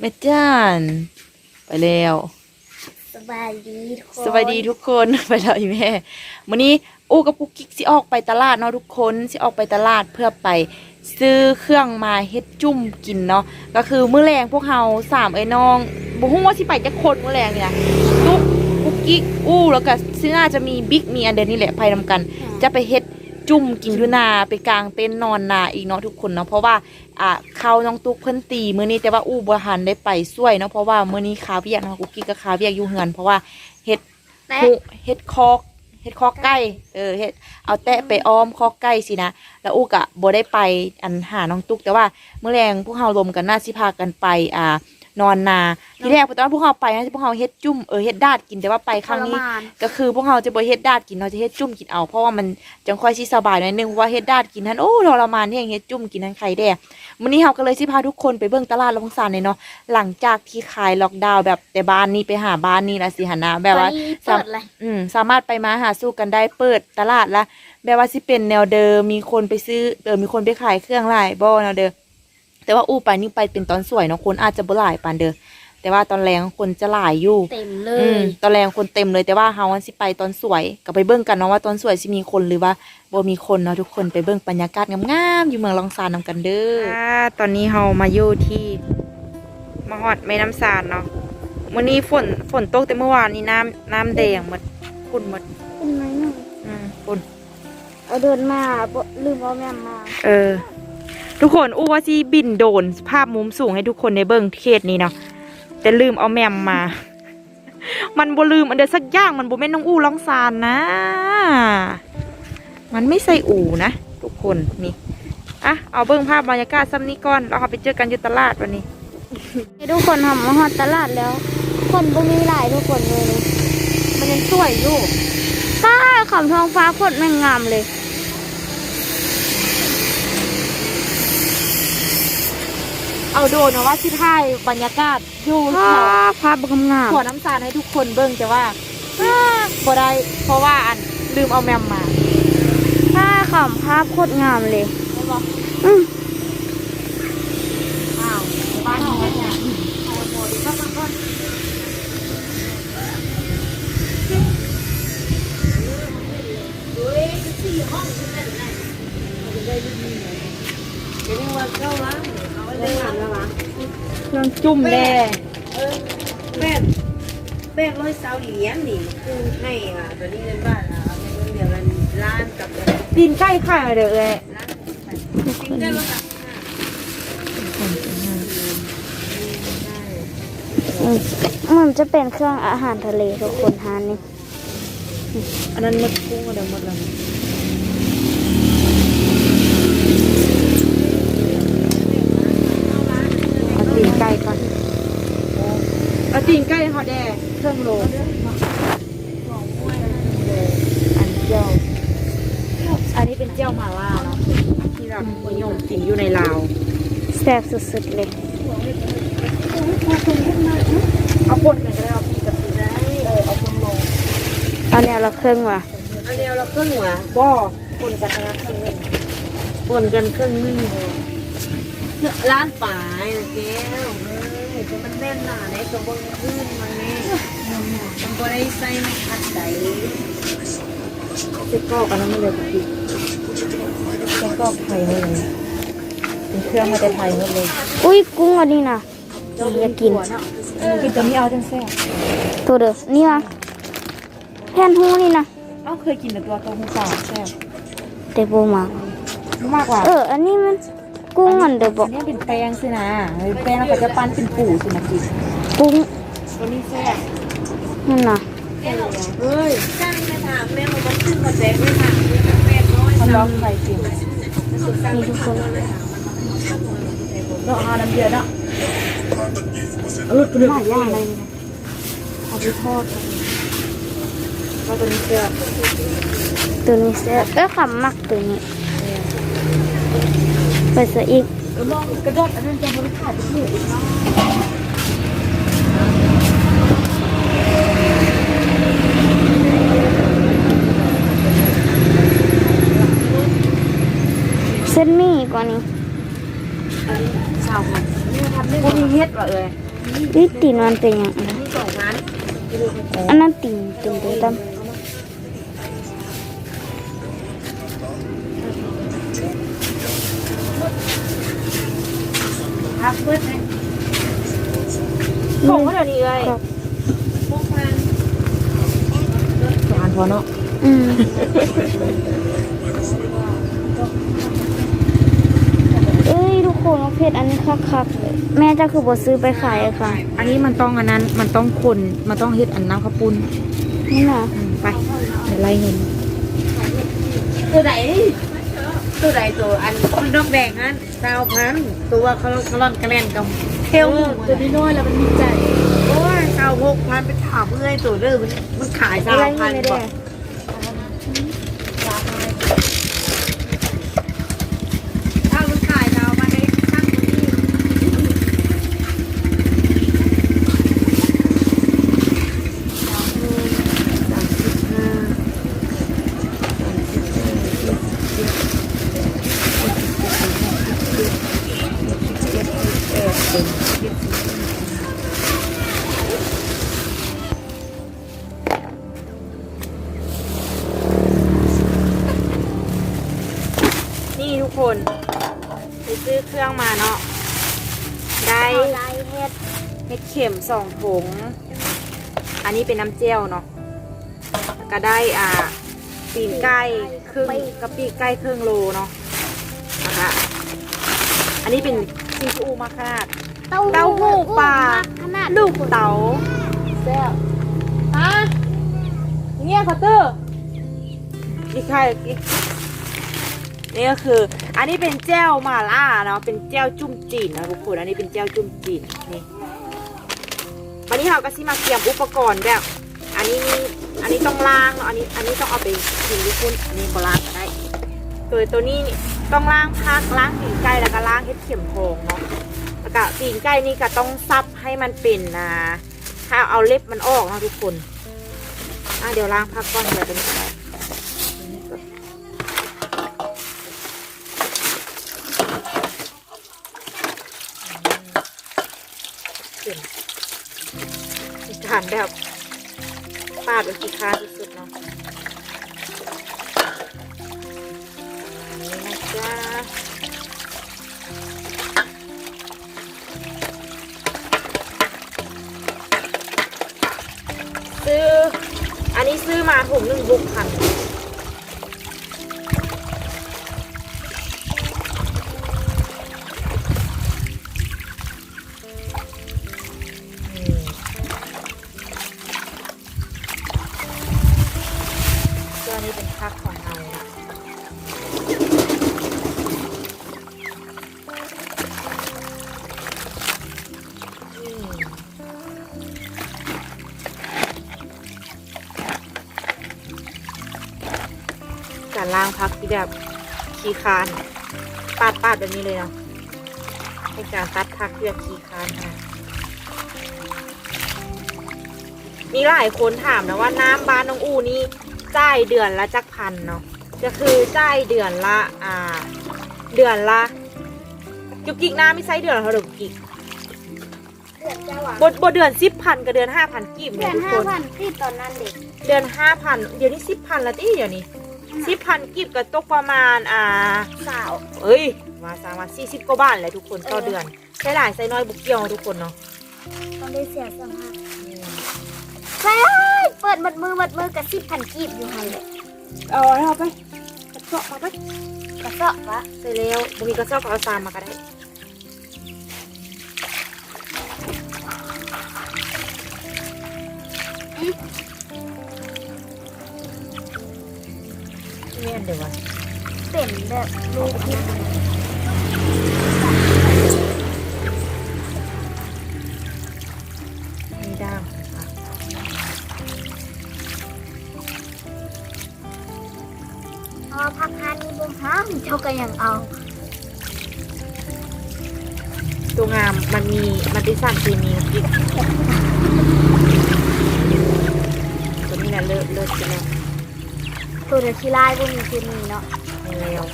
แม่จ้าน ไปแล้ว สบายดีทุกคนสวัสดีทุกคนไปแล้วอีแม่วันนี้อู้กับปุ๊กกิ๊กสิออกไปตลาดเนาะทุกคนสิออกไปตลาดเพื่อไป ซื้อเครื่องมาเฮ็ดจุ่มกินเนาะก็คือมื้อแรงพวกเฮาสามไอ้น้องบ่ฮู้ว่าสิไปจักคนมื้อแรงนี่นะตุ๊กปุ๊กกิ๊กอู้แล้วก็สิน่าจะมีบิ๊กมีอันเดยวนี่แหละไปนำกัน จะไปเฮ็ด จุ่มกินอยู่นาไปกลางเต็นท์นอนนาอีกเนาะทุกคนเนาะเพราะว่าอ่าเขาน้องตุ๊กเพิ่นตีมื้อนี้แต่ว่าอู้บ่ทันได้ไปช่วยเนาะเพราะว่ามื้อนี้คาเวียกเนาะกุ๊กกิ๊กก็คาเวียกอยู่เฮือนเพราะว่าเฮ็ดแตะหุเฮ็ดคอกเฮ็ดคอกไก่เออเฮ็ดเอาแตะไปอ้อมคอกไก่สินะแล้วอู้กะบ่ได้ไปอันหาน้องตุ๊กแต่ว่าเมื่อแรงพวกเฮารวมกันน่าสิพากันไปอ่า นอนนาที่แรกตอนพวกเฮาไปนะพวกเฮาเฮ็ดจุ่มเออเฮ็ดดาดกินแต่ว่าไปครั้งนี้ทรมานก็คือพวกเราจะบ่เฮ็ดดาดกินเราจะเฮ็ดจุ่มกินเอาเพราะว่ามันจังค่อยสิสบายหน่อยนึงเพราะว่าเฮ็ดดาดกินนั้นโอ้ทรมานที่ยังเฮ็ดจุ่มกินนั้นใครแด่มื้อนี้เราก็เลยสิพาทุกคนไปเบิ่งตลาดละพงสานเลยเนาะหลังจากที่คลายล็อกดาวน์แบบแต่บ้านนี้ไปหาบ้านนี้ละสิหนนะแบบว่าตอนนี้เปิดเลยอืมสามารถไปมาหาสู้กันได้เปิดตลาดละแบบว่าสิเป็นแนวเดิมมีคนไปซื้อเออมีคนไปขายเครื่องหลายบ่แนวเดิม แต่ว่าอู้ไปนี่ไปเป็นตอนสวยเนาะคนอาจจะบ่หลายปานเด้อแต่ว่าตอนแรงคนจะหลายอยู่เต็มเลอืมยตอนแรงคนเต็มเลยแต่ว่าเฮาวันสิไปตอนสวยก็ไปเบิ่งกันเนาะว่าตอนสวยสิมีคนหรือว่าบ่มีคนเนาะทุกคนไปเบิ่งบรรยากาศงามๆอยู่เมืองลองซานนำกันเด้อตอนนี้เฮามาอยู่ที่มาฮอดแม่น้ำซานเนาะมื้อนี้ฝนฝนตกแต่เมื่อวานนี้น้ำน้ำแดงหมดฝุ่นหมดเป็นไหมหน่อยอืมฝุ่นเอาเดินมาบ่ลืมเอาแม่มา เออ ทุกคนอู้ว่าสิบินโดรนภาพมุมสูงให้ทุกคนได้เบิ่งเขตนี้เนาะแต่ลืมเอาแมมมา มันบ่ลืมอันเดียวสักอย่างมันบ่แม่นน้องอู้ร้องซานนะ มันไม่ใส่อู่นะ ทุกคนนี่อะเอาเบิ่งภาพบรรยากาศซ้ำนี้ก่อนเราเอาไปเจอกันอยู่ตลาดวันนี้ทุกคนทำมาฮอดตลาดแล้ว คนบ่มีหลายทุกคนเลย มันยังสวยอยู่ป้าขำท้องฟ้าโคตรแม่งงามเลย เอาโดนนะว่าสิถ่ายบรรยากาศอยู่แถภาวพภาพบ่งามขวน้ำซานให้ทุกคนเบิ่งแต่ว่าอ้าบ่ได้เพราะว่าอันลืมเอาแมมมาป้าขำภาพโคตรงามเลยอืมอ้าวบ้านเราเนี่ยเครื่องจุ่ม แน่แม่แม่ร้อยสาวเหรียญนี่คือให้อะตอนนี้เงินบ้านอะเอาเงินเดือนละล้านกับเงินตีนใกล้ข่ายเด้อเอ้ยล้านจริงได้แล้วค่ะมันจะเป็นเครื่องอาหารทะเลทุกคนทานนี่ อันนั้นมดกุ้งอันเดียวหมดแล้วเอา ตีนไก่ก่อนเอาตีนไก่ฮอแดเครื่องโลอันเจียวอันนี้เป็นเจียวหมาล่าเนาะที่เรานิยมกินอยู่ในลาวแซ่บสุดๆเลยเอาปนกันก็ได้เอาพี่กับพี่ได้เออเอาปนลงเอาแนวละเครื่องว่ะอันวเราเครึ่องหัวบ่ปนกันนะเครื่องปนกันเครึ่องนึง ล้านป่ายนะแก้วเอ้ยมันแน่นหนาในตัวบนขึ้นมันนี่มันก็ได้ใส่ไม่ขัดใจเซ็กกรอกอันนั้นไม่เลยพี่เซ็กกรอกไทยหมดเลยเป็นเครื่องมาแต่ไทยหมดเลยอุ้ยกุ้งอันนี้นะอยากกินกินตัวนี้เอาจังแซ่ตัวเด้อนี่วะแผ่นหูนี่นะเอ้าเคยกินแต่ตัวตัวหูปลาแซ่บแต่โบมากมากกว่า เออ อันนี้มัน กุ้งอันเด้อบอกอันนี้เป็นแป้งสินะเป็นแป้งแล้วก็จะปั้นเป็นปูสินะกินกุ้งตัวนี้แซ่บนั่นนะเฮ้ยจ้างไม่ถามแม่ว่ามันขึ้นมาแจกไม่ถามเลยค่ะแม่ร้อยมันร้องไฟจริงนี่ทุกคนเนาะเอาน้ำเดือดเนาะเออเป็นหลายอย่างเลยนะเอาไปทอดกันว่าตัวนี้แซ่บตัวนี้แซ่บเอ้ยขำมักตัวนี้ ไปซะอีกเออลองกระโดดอันนั้นจะบริการที่เหลืออีกเนาะเส้นหมี่ก่อนนี้ชาวมันพวกมีเฮ็ดว่ะเอ้ยนี่ตีนมันเป็นหยังอันนี้สองพันอันนั้นตีนตีนเดียว พักเพื่อนไหมำของเขาเดี๋ยวนี้เลยครับพวกพันสองพันพอเนาะอืมเอ้ยทุกคนมะเพชรอันนี้คักๆเลยแม่เจะคือบ่ซื้อไปขายอะค่ะอันนี้มันต้องอันนั้น มันต้องคนมันต้องเฮ็ดอันน้ำข้าวปุ้นนี่น่ะอืมไปเดี๋ยวไล่เงินตัวไหน ตัวไหนตัวอันมันดอกแดงนั้นเก้าพันตัวเขาเขาล่อนกระแลนกับเทลตัวนี้น้อยแล้วมันมีใจโอ้ยเก้าหกพันไปถามเมื่อยตัวเด้อมันมันขายเก้าอะไรพันนี่กเด้ว่าถ้า เห็ดเข็มสองถุง อันนี้เป็นน้ำเจียวเนาะก็ได้อ่าปีนไก่ครึ่งกะปิไก่ครึ่งโลเนาะนะคะอันนี้เป็นซีฟูมาคาดเต้าหู้ปลาขนาดลูกเต๋าแซ่บฮะเงี้ยคัตเตอร์อีกใครอีกนี่ก็คืออันนี้เป็นแจ้วมาล่าเนาะเป็นแจ้วจุ่มจีนนะทุกคนอันนี้เป็นแจ้วจุ่มจีนนี่ วันนี้เราก็ซิมาเตรียมอุปกรณ์แบบ อันนี้มีอันนี้ต้องล้างเนาะอันนี้อันนี้ต้องเอาไปกินทุกคนอันนี้ก็ล้างก็ได้ตัวตัวนี้ต้องล้างพักล้างตีนไก่แล้วก็ล้างเห็ดเข็มทองเนาะแล้วก็ตีนไก่นี่ก็ต้องซับให้มันเป็นนะถ้าเอาเล็บมันออกนะทุกคนอะเดี๋ยวล้างพักก่อนเดี๋ยวเป็นอะไร เป็นแบบปาดเป็นขี้ค้าที่สุดเนาะอันนี้นะจ๊ะซื้อ อันนี้ซื้อมาถุงหนึ่งบุกค่ะ ตัวนี้เป็นพักของเราการล้างพักที่แบบขี้คานปาดปาดแบบนี้เลยเนาะเป็นการตัดพักที่แบบขี้คานค่ะมีหลายคนถามนะว่าน้ำบ้านน้องอูนี่ จ่ายเดือนละจักพันเนาะก็คือจ่ายเดือนละอ่า เดือนละจุกกิกน้ำไม่ใช่เดือนละเท่าไหร่จุกกิกเดือนเจ้าอะบดบดเดือนสิบพันกับเดือนห้าพันกีบเดืเนี่อยนทุกห้าคนพันที่ตอนนั้นเด็กเดือนห้าพันเดี๋ยวนี้สิบพันละที่เดี๋ยวนี้สิบพันกีบก็ตกประมาณอ่า สาว เอ้ยมาสามมาสี่สิบกว่าบาทเลยทุกคนต่อเดือนใช้หลายใช้น้อยบุกเกี่ยวทุกคนเนาะต้องได้เสียสภาพไปเปิดมัดมือมัดมือกับสิบพันกีบอยู่หันเลยเอาเอาไปกระเซาะมาไปกระเซาะวะใส่แล้วบุมีกระเซาะก็เอาซามมาก็ได้ไม่อันเดียววะเป็นแบบลูกนะ ยังเอา ตัวงามมันมีมันติดสารเคมีอีกตัวนี้แหละเลิศเลิศไปแล้วตัวเดียวที่ไล่บุ้งมีคือมีเนาะมีแล้ว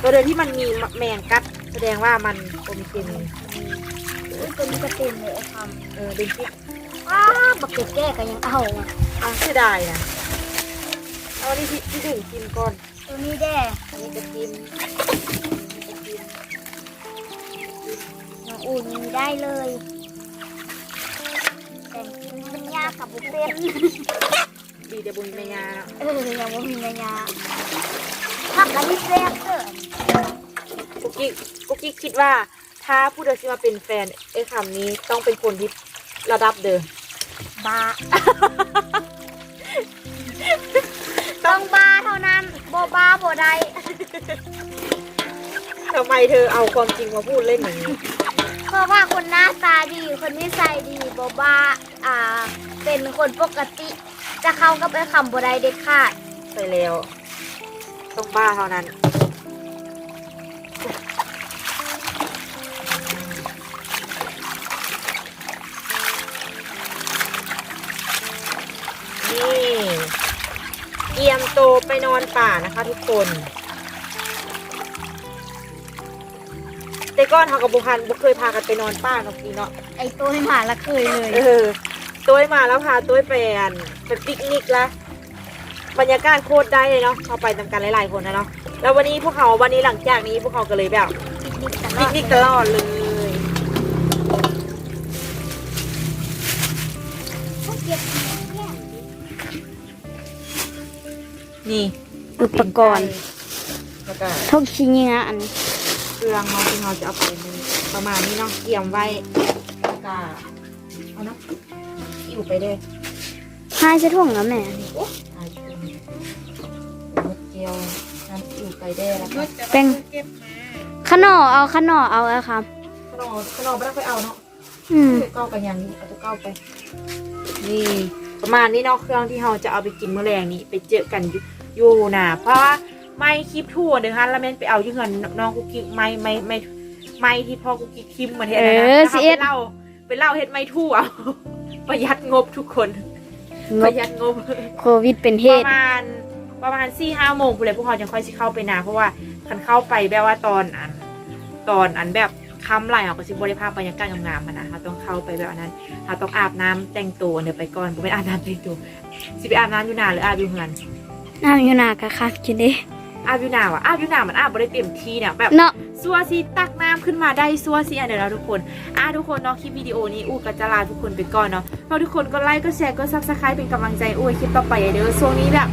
ตัวเดียวที่มันมีแมงกัด แสดงว่ามันโอมีเคมีอุ้ยตัวนี้ก็เต็มเลยไอ้คเออดึงกิ๊กำอ้าบักเก็ตแก้ก็ยังเอาอะอะเสียดายนะเอาอันนี้ที่ที่ดึงกินก่อนตัวนี้แด้อันนี้ จะกินน้องอุ่นมีได้เลยแต่มันยากกับบุเป็นดีเดี๋ยวบุญแม่ยาเนาะเออยังบ่มีเงินยาผักอันนี้แซ่บเด้อกุ๊กกิ๊กกุ๊กกิ๊กคิดว่า ถ้าผู้ใดที่มาเป็นแฟนไอ้คำนี้ต้องเป็นคนที่ระดับเดิมบาต้องบาเท่านั้นโบบาโบได้ ทำไมเธอเอาความจริงมาพูดเล่นอย่างนี้ เพราะว่าคนหน้าตาดี คนนิสัยดีโบบาอ่า เป็นคนปกติ จะเข้ากับไอ้คำโบได้เด็ดขาดไปแล้ว ต้องบ้าเท่านั้น นี่เกียมโตไปนอนป่านะคะทุกคน ก้อนเขากับบุพันบุเคยพากันไปนอนป่าเนาะพี่เนาะไอ้ตัวให้หมาละเคยเลย เออตัวมาแล้วพาตัวไปอันไปปิกนิกละบรรยากาศโคตรได้เลยเนาะเขาไปทำกันหลายๆคนนะเนาะแล้ววันนี้พวกเขาวันนี้หลังจากนี้พวกเขาก็เลยแบบปิกนิกตลปิอกดนิกตลอดเลยพวกเก็บเนี่ยนี่อุปกรณ์แล้วก็ท่องชิงงะอันเค รื่องเนาะที่เราจะเอาไปในประมาณนี้เนาะเตรียมไว้แล้วก็เอาเนาะอิ่วไปเลยให้ใช้ถ่วงแล้วแม่โอ้ตายชุนมดเจียวน้ำอิ่วไปได้แล้วก็แป้งขนอเอาขนอเอาอะครับขนมขนมไม่ต้องไปเอาเนาะอืมเก้ากันยังนี่เอาตัวเก้าไป นี่ประมาณนี้เนาะเครื่องที่เราจะเอาไปกินมื้อแรงนี้ไปเจอกันอยู่อยู่นะเพราะว่า ไม่คลิปทั่วเด้อฮะแล้วแม่นไปเอาอยู่เงินน้องกุ๊กกิ๊กไม่ไม่ไม่ไม่ที่พ่อกุ๊กกิ๊กคิมมาเทศนะเอนะอแล้วเขาสิเอ็ไปดเล่าไปเล่าเฮ็ดไม่ทั่วเอา ประหยัดงบทุกคนงปบระหยัดงบ โควิดเป็นเหประตุ มาณประมาณสี่ห้าโมงพวกเลยพวกเขาจะค่อยสิเข้าไปนาเพราะว่าคันเข้าไปแบบว่าตอนอัน ตอนอันแบบค่ำไหลเขาก็สิบริภาพบรรยากาศงามๆอะนะเขาต้องเข้าไปแบบนั้นเขาต้องอาบน้ำแต่งตัวเดี๋ยวไปก่อนผมไม่อาบน้ำแต่งตัวสิไปอาบน้ำอยู่นาหรืออาบอยู่เฮือนน้ำอยู่หนากะคักกินดิ อาบอยู่นาว่ะอาบอยู่นามันอาบไม่ได้เต็มที่เนี่ยแบบเนาะซัวซีตักน้ำขึ้นมาได้ซัวซีอันเดี๋ยวเราทุกคนอะทุกคนเนาะคลิปวิดีโอนี้อู้ก็จะลาทุกคนไปก่อนเนาะเราทุกคนก็ไลค์ก็แชร์ก็ซับสไครป์เป็นกำลังใจอู้ให้คลิปต่อไปเด้อช่วงนี้แบบ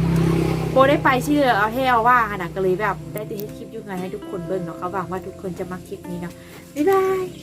โบได้ไปชื่อเอาเท่เอาว่าขนาดก็เลยแบบได้แต่เฮ็ดคลิปอยู่ไงให้ทุกคนเบิ่งเนาะเขาหวังว่าทุกคนจะมาคลิปนี้เนาะบ๊ายบาย